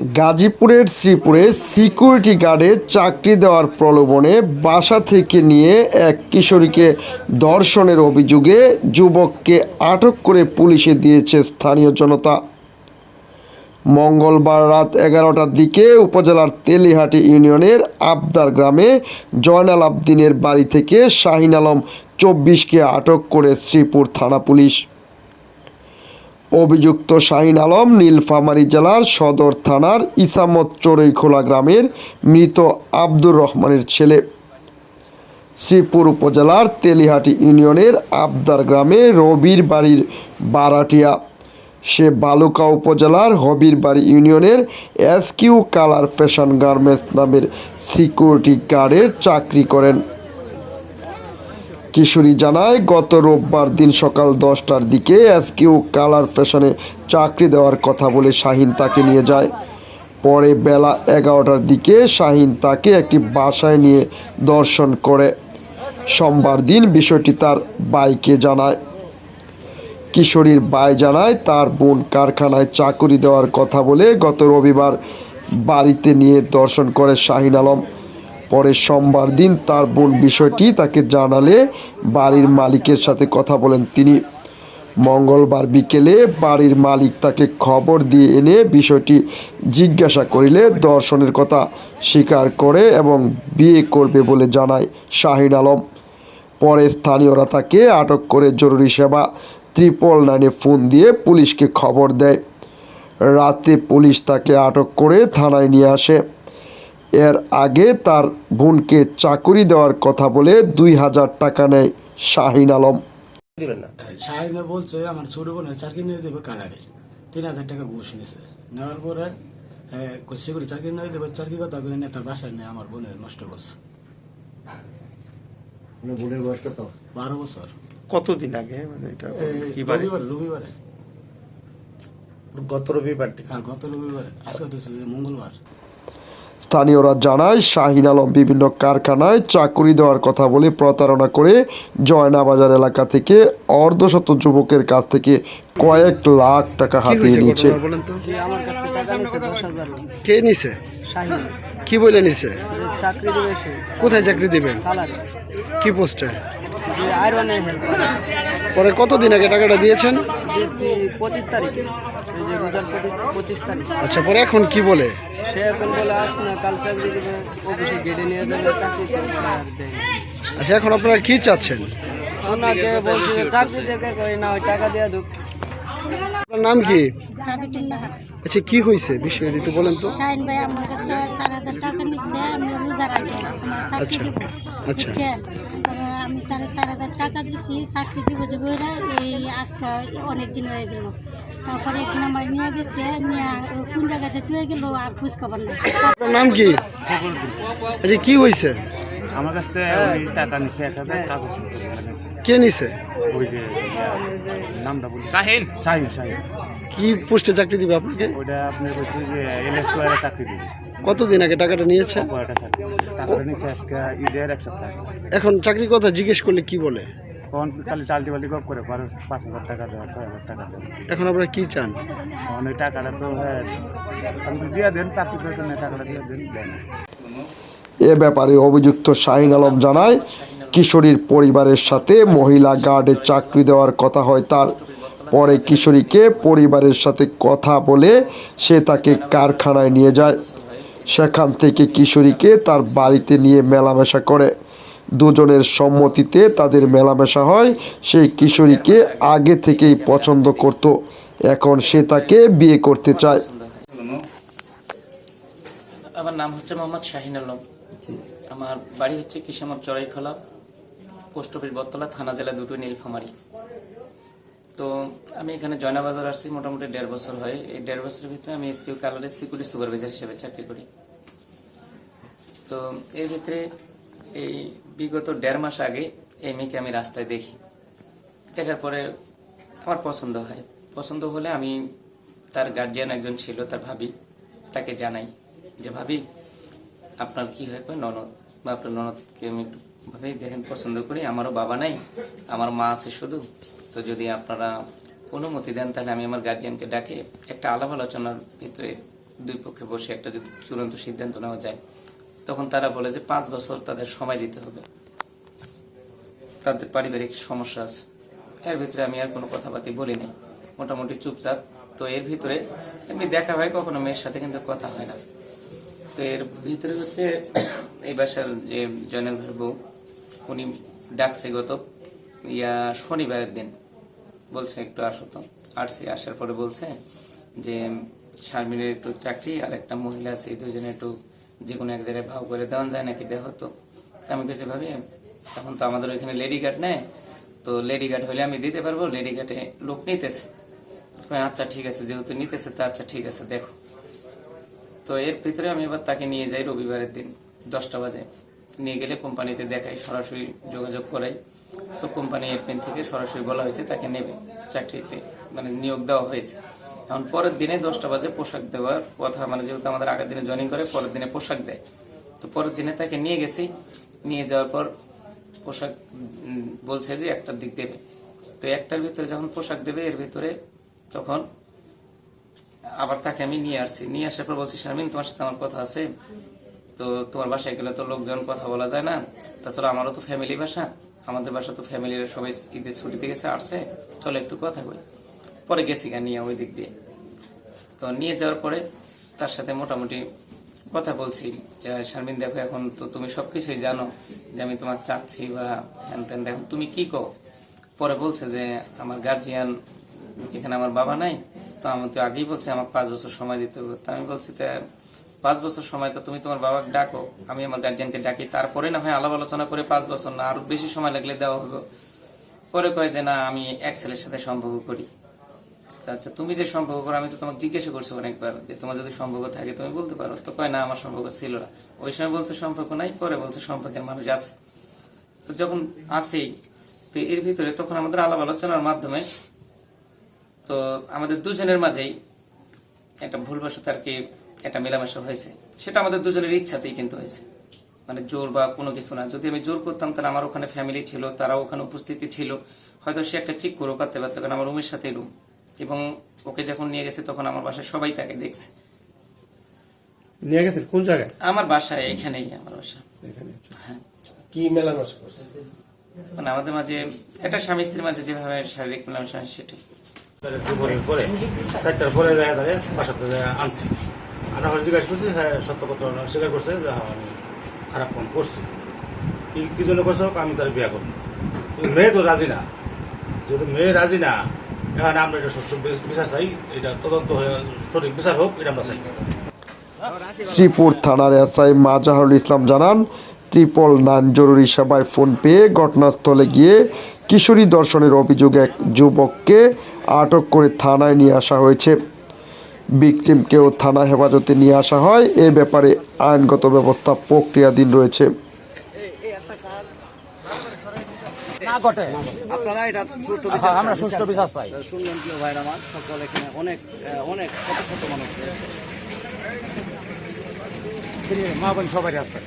গাজীপুরের শ্রীপুরে সিকিউরিটি গার্ডে চাকরি দেওয়ার প্রলোভনে বাসা থেকে নিয়ে এক কিশোরীকে ধর্ষণের অভিযোগে যুবককে আটক করে পুলিশে দিয়েছে স্থানীয় জনতা। মঙ্গলবার রাত এগারোটার দিকে উপজেলার তেলিহাটি ইউনিয়নের আবদার গ্রামে জয়নাল আবদিনের বাড়ি থেকে শাহিন আলম চব্বিশকে আটক করে শ্রীপুর থানা পুলিশ। অভিযুক্ত শাহিন আলম নীলফামারী জেলার সদর থানার ইসামত চড়ইখোলা গ্রামের মৃত আব্দুর রহমানের ছেলে। শ্রীপুর উপজেলার তেলিহাটি ইউনিয়নের আবদার গ্রামে রবির বাড়ির বারাটিয়া। সে বালুকা উপজেলার হবির বাড়ি ইউনিয়নের এসকিউ কালার ফ্যাশন গার্মেন্টস নামের সিকিউরিটি গার্ডের চাকরি করেন। কিশোরী জানায়, গত রোববার দিন সকাল দশটার দিকে এসকিউ কালার ফ্যাশনে চাকরি দেওয়ার কথা বলে শাহিন তাকে নিয়ে যায়। পরে বেলা এগারোটার দিকে শাহিন তাকে একটি বাসায় নিয়ে দর্শন করে। সোমবার দিন বিষয়টি তার বাইকে জানায়। কিশোরীর বাই জানায়, তার বোন কারখানায় চাকরি দেওয়ার কথা বলে গত রবিবার বাড়িতে নিয়ে দর্শন করে শাহিন আলম। পরে সোমবার দিন তার বোন বিষয়টি তাকে জানালে বাড়ির মালিকের সাথে কথা বলেন তিনি। মঙ্গলবার বিকেলে বাড়ির মালিক তাকে খবর দিয়ে এনে বিষয়টি জিজ্ঞাসা করিলে দর্শনের কথা স্বীকার করে এবং বিয়ে করবে বলে জানায় শাহিন আলম। পরে স্থানীয়রা তাকে আটক করে জরুরি সেবা ত্রিপল নাইনে ফোন দিয়ে পুলিশকে খবর দেয়। রাতে পুলিশ তাকে আটক করে থানায় নিয়ে আসে। এর আগে তার বোনকে চাকুরি দেওয়ার কথা বলে দুই হাজার টাকা নেয় শাহিন আলম। দিবেন শাহিনা বলছে আমার ছোট বোনের চাকরি নিয়ে দেবে কালারে। তিন হাজার টাকা ঘুষ নিয়েছে নেওয়ার পরে কষে করে চাকরি নিয়ে দেবে চাকরি কথা বলে নেতার বাসায় নিয়ে আমার বোনের নষ্ট করছে। বোনের বয়স কত? বারো বছর। কতদিন আগে? মানে এটা রবিবারে রবিবারে। গত রবিবার থেকে হ্যাঁ গত রবিবারে। আজকে তো মঙ্গলবার। স্থানীয়রা জানায় শাহিন আলম বিভিন্ন কারখানায় চাকুরি দেওয়ার কথা বলে প্রতারণা করে জয়নাবাজার এলাকা থেকে অর্ধশত যুবকের কাছ থেকে কয়েক লাখ টাকা হাতিয়ে নিয়েছে কে নিছে কি বলে নিছে যে চাকরি দেবে কোথায় চাকরি দিবেন কি পোস্টে? পরে কতদিন আগে টাকাটা দিয়েছেন? দিয়েছি পঁচিশ তারিখে। এই যে রোজার পঁচিশ তারিখ। আচ্ছা পরে এখন কি বলে? সে এখন বলে আস না কাল চাকরি দেবে। অফিসে গেটে নিয়ে যাবে চাকরি। আচ্ছা এখন আপনারা কি চাচ্ছেন? ওনাকে বলছে যে চাকরি দেখে কই না ওই টাকা দিয়ে দুঃখ আপনার নাম কি? আচ্ছা কি হয়েছে বিষয় একটু বলেন তো। আচ্ছা। আচ্ছা। আমি তার চার হাজার টাকা দিছি চাকরি দিব যে বইরা এই আজকে অনেক দিন হয়ে গেল। তারপরে একদিন আমার নিয়ে গেছে নিয়ে কোন জায়গাতে চলে গেল আর খোঁজ খবর আপনার নাম কি? আচ্ছা কি হয়েছে আমার কাছ থেকে টাকা নিছে এক হাজার নিছে। কে নিছে? ওই যে নামটা বলি। শাহিন। শাহিন শাহিন। কি পোস্টে চাকরি দিবে আপনাকে? ওইটা আপনি বলছে যে এল এস চাকরি দিবে। কতদিন আগে টাকাটা নিয়েছে? টাকাটা নিচ্ছে আজকে ঈদের এক সপ্তাহ এখন চাকরির কথা জিজ্ঞেস করলে কি বলে? তখন খালি টাল্টি বাল্টি গপ করে পরে পাঁচ হাজার টাকা দেওয়া ছয় হাজার টাকা দেওয়া। এখন আপনারা কি চান? তখন ওই টাকাটা তো হ্যাঁ আপনি দিয়ে দেন চাকরি নেই টাকাটা দিয়ে দেন দেয় না। এ ব্যাপারে অভিযুক্ত শাহিন আলম জানায় কিশোরীর পরিবারের সাথে মহিলা গার্ডে চাকরি দেওয়ার কথা হয় তার পরে কিশোরীকে পরিবারের সাথে কথা বলে সে তাকে কারখানায় নিয়ে যায়। সেখান থেকে কিশোরীকে তার বাড়িতে নিয়ে মেলামেশা করে। দুজনের সম্মতিতে তাদের মেলামেশা হয়। সেই কিশোরীকে আগে থেকেই পছন্দ করত। এখন সে তাকে বিয়ে করতে চায়। আমার নাম হচ্ছে মোহাম্মদ শাহিন আলম। আমার বাড়ি হচ্ছে কিসামত চড়াইখোলা, পোস্ট অফিস বটতলা, থানা জেলা দুটো নীলফামারি। তো আমি এখানে জয়নাবাজার আসছি, মোটামুটি দেড় বছর হয়। এই দেড় বছরের ভিতরে আমি এসকিউ কালারের সিকিউরিটি সুপারভাইজার হিসেবে চাকরি করি। তো এর ভিতরে এই বিগত দেড় মাস আগে এই মেয়েকে আমি রাস্তায় দেখি। দেখার পরে আমার পছন্দ হয়। পছন্দ হলে আমি তার গার্জিয়ান একজন ছিল, তার ভাবি, তাকে জানাই যে, ভাবি, আপনার কি হয়? ননদ। বা আপনার ননদকে আমি একটু ভাবি, দেখেন, পছন্দ করি, আমারও বাবা নাই, আমার মা আছে শুধু। তো যদি আপনারা অনুমতি দেন, তাহলে আমি আমার গার্জিয়ানকে ডাকে একটা আলাপ আলোচনার ভিতরে দুই পক্ষে বসে একটা যদি চূড়ান্ত সিদ্ধান্ত নেওয়া যায়, তখন তারা বলে যে পাঁচ বছর তাদের সময় দিতে হবে। তাদের পারিবারিক সমস্যা আছে। এর ভিতরে আমি আর কোনো কথাবার্তা বলি নাই মোটামুটি চুপচাপ। তো এর ভিতরে এমনি দেখা হয়, কখনো মেয়ের সাথে কিন্তু কথা হয় না। তো এর ভিতরে হচ্ছে এই বাসার যে জয়নাল ভাইয়ের বউ, উনি ডাকছে গত ইয়া, শনিবারের দিন বলছে একটু আসো তো। আসছি আসার পরে বলছে যে, শারমিনের একটু চাকরি আর একটা মহিলা আছে, এই দুজনে একটু যে কোনো এক জায়গায় ভাও করে দেওয়া যায় নাকি দেওয়া হতো আমি কিছু ভাবি, এখন তো আমাদের ওইখানে লেডি গার্ড নেয় তো লেডি গার্ড হলে আমি দিতে পারব, লেডি গার্ডে লোক নিতেছে। আচ্ছা ঠিক আছে, যেহেতু নিতেছে, তা আচ্ছা ঠিক আছে, দেখো। তো এর ভিতরে আমি এবার তাকে নিয়ে যাই রবিবারের দিন, দশটা বাজে। নিয়ে গেলে কোম্পানিতে দেখাই, সরাসরি যোগাযোগ করাই। তো কোম্পানি এডমিন থেকে সরাসরি বলা হয়েছে, তাকে নেবে, চাকরিতে মানে নিয়োগ দেওয়া হয়েছে। এখন পরের দিনে দশটা বাজে পোশাক দেওয়ার কথা মানে যেহেতু আমাদের আগের দিনে জয়েনিং করে, পরের দিনে পোশাক দেয়। তো পরের দিনে তাকে নিয়ে গেছি, নিয়ে যাওয়ার পর পোশাক বলছে যে একটার দিক দেবে। তো একটার ভিতরে যখন পোশাক দেবে, এর ভিতরে তখন আবার তাকে আমি নিয়ে আসছি। নিয়ে আসার পর বলছি, শারমিন, তোমার সাথে আমার কথা আছে। তো তোমার বাসায় গেলে তো লোকজন কথা বলা যায় না। তাছাড়া আমারও তো ফ্যামিলি বাসা। আমাদের বাসা তো ফ্যামিলির সবাই ঈদের ছুটিতে গেছে, আসছে। চলো একটু কথা কই পরে গেছি গা নিয়ে ওই দিক দিয়ে। তো নিয়ে যাওয়ার পরে তার সাথে মোটামুটি কথা বলছি যে, শারমিন, দেখো এখন তো তুমি সবকিছুই জানো যে আমি তোমাকে চাচ্ছি বা হ্যান ত্যান দেখো তুমি কি কো পরে বলছে যে, আমার গার্জিয়ান এখানে আমার বাবা নাই, তো আমি তো আগেই বলছে আমাকে পাঁচ বছর সময় দিতে হবে। তো আমি বলছি, তা পাঁচ বছর সময়, তো তুমি তোমার বাবাকে ডাকো, আমি আমার গার্জিয়ানকে ডাকি। তারপরে না হয় আলাপ আলোচনা করে পাঁচ বছর না, আরও বেশি সময় লাগলে দেওয়া হবে পরে কয় যে, না, আমি এক ছেলের সাথে সম্পর্ক করি। আচ্ছা তুমি যে সম্পর্ক করো, আমি তো তোমাকে জিজ্ঞাসা করছি অনেকবার যে, তোমার যদি সম্পর্ক থাকে, তুমি বলতে পারো। তো কয়, না, আমার সম্পর্ক ছিল না। ওই সময় বলছে, সম্পর্ক নাই। পরে বলছে, সম্পর্কের মানুষ আছে। তো যখন আসেই তো এর ভিতরে তখন আমাদের আলাপ আলোচনার মাধ্যমে, তো আমাদের দুজনের মাঝেই একটা ভুলবশত আর কি একটা মেলামেশা হয়েছে। সেটা আমাদের দুজনের ইচ্ছাতেই কিন্তু হয়েছে। মানে জোর বা কোনো কিছু না। যদি আমি জোর করতাম তাহলে আমার ওখানে ফ্যামিলি ছিল তারাও ওখানে উপস্থিতি ছিল। হয়তো সে একটা চিক করে পারতে পারতো কারণ আমার রুমের সাথে রুম এবং ওকে যখন নিয়ে গেছে তখন আমার বাসায় সবাই তাকে দেখছে। নিয়ে গেছেন কোন জায়গায়? আমার বাসায় এখানেই আমার বাসা হ্যাঁ। কি মেলামেশা করছে? মানে আমাদের মাঝে একটা স্বামী স্ত্রীর মাঝে যেভাবে শারীরিক মেলামেশা সেটাই। দুপুরের পরে চারটার পরে দেখা যায় বাসাতে আনছি। আনা হলে জিজ্ঞাসা করছি হ্যাঁ সত্য কথা স্বীকার করছে, যে আমি খারাপ করছি। কি জন্য করছে? হোক আমি তার করব। মেয়ে তো রাজি না। মেয়ে রাজি না আমরা এটা বিচার চাই। এটা তদন্ত হয়ে, সঠিক বিচার হোক, এটা আমরা চাই। শ্রীপুর থানার এসআই মাজাহরুল ইসলাম জানান, ত্রিপল নান জরুরি সেবায় ফোন পেয়ে ঘটনাস্থলে গিয়ে কিশোরী দর্শনের অভিযোগে এক যুবককে আটক করে থানায় নিয়ে আসা হয়েছে। ভিকটিমকেও থানা হেফাজতে নিয়ে আসা হয়। এ ব্যাপারে আইনগত ব্যবস্থা প্রক্রিয়াধীন রয়েছে। আপনারা এটা সুষ্ঠু বিচার আমরা সুষ্ঠু বিচার চাই। শুনলেন প্রিয় ভাইয়ের আমার? সকল এখানে অনেক অনেক শত শত মানুষ রয়েছে। মা বোন সবাই আছে।